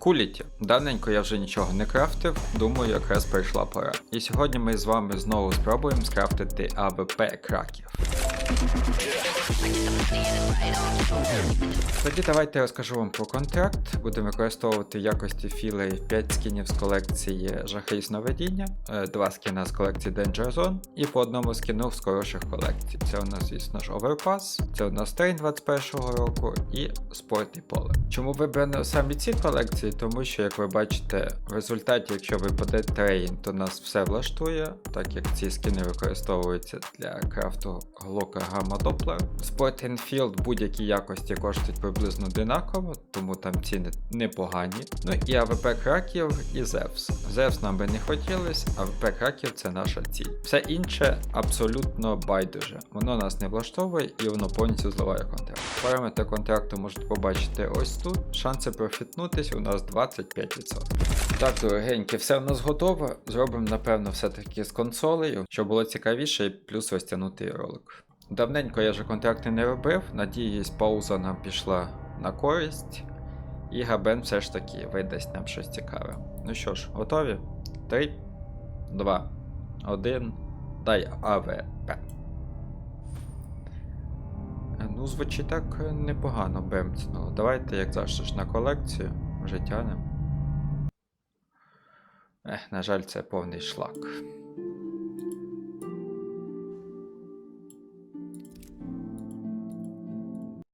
Куліті. Давненько я вже нічого не крафтив, думаю, якраз прийшла пора. І сьогодні ми з вами знову спробуємо скрафтити АВП краків. Тоді давайте розкажу вам про контракт. Будемо використовувати в якості філей 5 скінів з колекції Жахи сновидіння, 2 скіна з колекції Danger Zone і по одному скіну з хороших колекцій. Це у нас, звісно ж, Overpass, це у нас трейн 21-го року і спорт і поле. Чому вибрано саме ці колекції? Тому що, як ви бачите, в результаті, якщо випаде трейн, то нас все влаштує, так як ці скіни використовуються для крафту глока Gamma Doppler. Sport Field будь-якій якості коштують приблизно одинаково, тому там ціни непогані. Ну і АВП Краків і Зевс. Зевс нам би не хотілося, АВП Краків це наша ціль. Все інше абсолютно байдуже. Воно нас не влаштовує і воно повністю зливає контракт. Параметри контракту можете побачити ось тут. Шанси профітнутись у нас 25%. Так, дорогенькі, все в нас готово. Зробимо, напевно, все-таки з консолею, щоб було цікавіше і плюс розтягнути ролик. Давненько я вже контракти не робив, надіюсь, пауза нам пішла на користь. І Габен все ж таки видасть нам щось цікаве. Ну що ж, готові? 3, 2, 1, дай АВП. Ну, звучить так непогано бемцнуло. Давайте, як завжди ж, на колекцію вже тянемо. Ех, на жаль, це повний шлак.